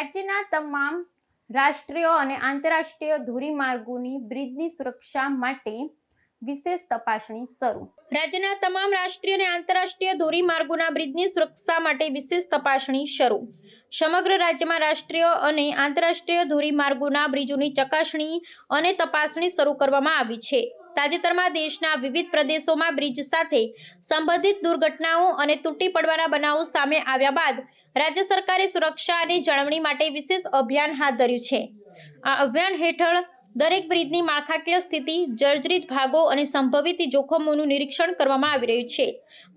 રાજ્યના તમામ રાષ્ટ્રીય અને આંતરરાષ્ટ્રીય ધોરીમાર્ગોની બ્રિજની સુરક્ષા માટે વિશેષ તપાસણી શરૂ. રાજ્યના તમામ રાષ્ટ્રીય અને આંતરરાષ્ટ્રીય ધોરીમાર્ગોના બ્રિજની સુરક્ષા માટે વિશેષ તપાસણી શરૂ. સમગ્ર રાજ્યમાં રાષ્ટ્રીય અને આંતરરાષ્ટ્રીય ધોરીમાર્ગોના બ્રિજોની ચકાસણી અને તપાસણી શરૂ કરવામાં આવી છે. તાજેતરમાં દેશના વિવિધ પ્રદેશોમાં બ્રિજ સાથે સંબંધિત દુર્ઘટનાઓ અને તૂટી પડવાના બનાવો સામે આવ્યા બાદ રાજ્ય સરકારે સુરક્ષા અને જાળવણી માટે વિશેષ અભિયાન હાથ ધર્યું છે. આ અભિયાન હેઠળ દરેક બ્રિજની માળખાકીય સ્થિતિ, જર્જરિત ભાગો અને સંભવિત જોખમોનું નિરીક્ષણ કરવામાં આવી રહ્યું છે.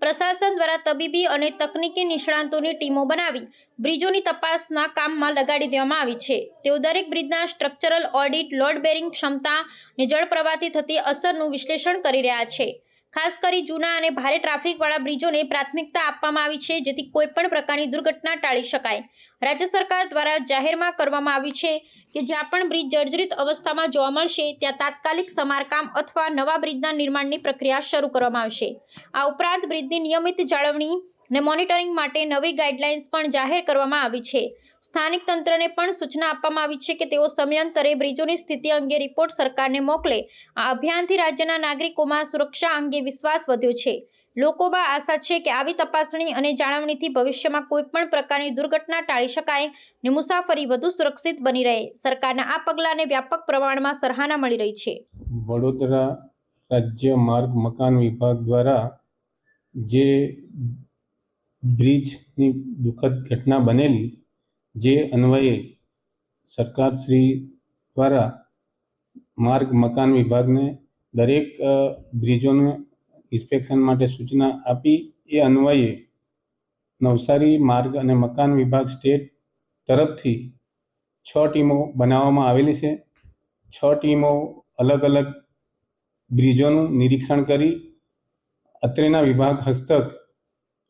પ્રશાસન દ્વારા તબીબી અને તકનીકી નિષ્ણાંતોની ટીમો બનાવી બ્રિજોની તપાસના કામમાં લગાડી દેવામાં આવી છે. તેઓ દરેક બ્રિજના સ્ટ્રક્ચરલ ઓડિટ લોડ બેરિંગ ક્ષમતા અને જળ પ્રવાહથી થતી અસરનું વિશ્લેષણ કરી રહ્યા છે. ખાસ કરી જૂના અને ભારે ટ્રાફિકવાળા બ્રિજોને પ્રાથમિકતા આપવામાં આવી છે, જેથી કોઈપણ પ્રકારની દુર્ઘટના ટાળી શકાય. રાજ્ય સરકાર દ્વારા જાહેરમાં કરવામાં આવ્યું છે કે જ્યાં પણ બ્રિજ જર્જરિત અવસ્થામાં જોવા મળશે, ત્યાં તાત્કાલિક સમારકામ અથવા નવા બ્રિજના નિર્માણની પ્રક્રિયા શરૂ કરવામાં આવશે. આ ઉપરાંત બ્રિજની નિયમિત જાળવણી અને મોનિટરિંગ માટે નવી ગાઈડલાઇન્સ પણ જાહેર કરવામાં આવી છે. સ્થાનિક તંત્રને પણ સૂચના આપવામાં આવી છે કે તેઓ સમયાંતરે બ્રિજોની સ્થિતિ અંગે રિપોર્ટ સરકારને મોકલે. આ અભિયાનથી રાજ્યના નાગરિકોમાં સુરક્ષા અંગે વિશ્વાસ વધ્યો છે. લોકોમાં આશા છે કે આવી તપાસણી અને જાળવણીથી ભવિષ્યમાં કોઈપણ પ્રકારની દુર્ઘટના ટાળી શકાય ને મુસાફરી વધુ સુરક્ષિત બની રહે. સરકારના આ પગલાંને વ્યાપક પ્રમાણમાં સરાહના મળી રહી છે. વડોદરા રાજ્ય માર્ગ મકાન વિભાગ દ્વારા જે બ્રિજની દુઃખદ ઘટના બનેલી, જે અન્વયે સરકારશ્રી દ્વારા માર્ગ મકાન વિભાગને દરેક બ્રિજોને ઇન્સ્પેક્શન માટે સૂચના આપી. એ અન્વયે નવસારી માર્ગ અને મકાન વિભાગ સ્ટેટ તરફથી છ ટીમો બનાવવામાં આવેલી છે. છ ટીમો અલગ અલગ બ્રિજોનું નિરીક્ષણ કરી, અત્રેના વિભાગ હસ્તક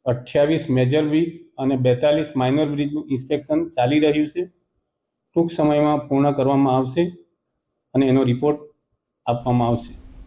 અઠ્યાવીસ મેજર બ્રિજ અને બેતાલીસ માઇનર બ્રિજનું ઇન્સ્પેક્શન ચાલી રહ્યું છે. ટૂંક સમયમાં પૂર્ણ કરવામાં આવશે અને એનો રિપોર્ટ આપવામાં આવશે.